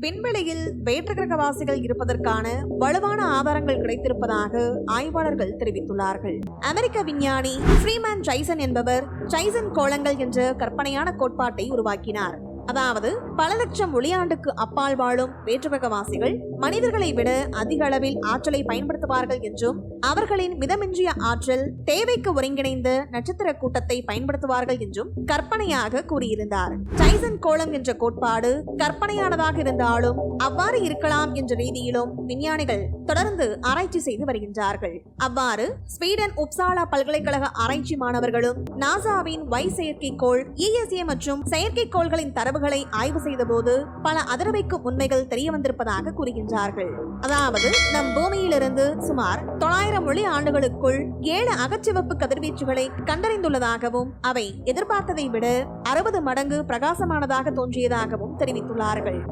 விண்வெளியில் வேற்றுக்கிரகவாசிகள் இருப்பதற்கான வலுவான ஆதாரங்கள் கிடைத்திருப்பதாக ஆய்வாளர்கள் தெரிவித்துள்ளார்கள். அமெரிக்க விஞ்ஞானி ஃப்ரீமேன் ஜைசன் என்பவர் ஜைசன் கோளங்கள் என்ற கற்பனையான கோட்பாட்டை உருவாக்கினார். அதாவது பல லட்சம் ஒளியாண்டுக்கு அப்பால் வாழும் வேற்றுகிரகவாசிகள் மனிதர்களை விட அதிக அளவில் ஆற்றலை பயன்படுத்துவார்கள் என்றும் அவர்களின் மிதமின்றிய ஆற்றல் தேவைக்கு ஒருங்கிணைந்து நட்சத்திர கூட்டத்தை பயன்படுத்துவார்கள் என்றும் கற்பனையாக கூறியிருந்தார். டைசன் கோளம் என்ற கோட்பாடு கற்பனையானதாக இருந்தாலும் அவ்வாறு இருக்கலாம் என்ற ரீதியிலும் விஞ்ஞானிகள் தொடர்ந்து ஆராய்ச்சி செய்து வருகின்றார்கள். அவ்வாறு ஸ்வீடன் உப்சாலா பல்கலைக்கழக ஆராய்ச்சி மாணவர்களும் நாசாவின் வை செயற்கைக்கோள் இஎஸ்ஏ மற்றும் செயற்கைக்கோள்களின் தரவுகளை ஆய்வு செய்தபோது பல அதிரவைக்கும் உண்மைகள் தெரிய வந்திருப்பதாக கூறுகின்றார்கள். அதாவது நம் பூமியிலிருந்து சுமார் தொள்ளாயிரம் ஒளி ஆண்டுகளுக்குள் ஏழு அகச்சிவப்பு கதிர்வீச்சுகளை கண்டறிந்துள்ளதாகவும் அவை எதிர்பார்த்ததை விட அறுபது மடங்கு பிரகாசமானதாக தோன்றியதாகவும் தெரிவித்துள்ளார்கள்.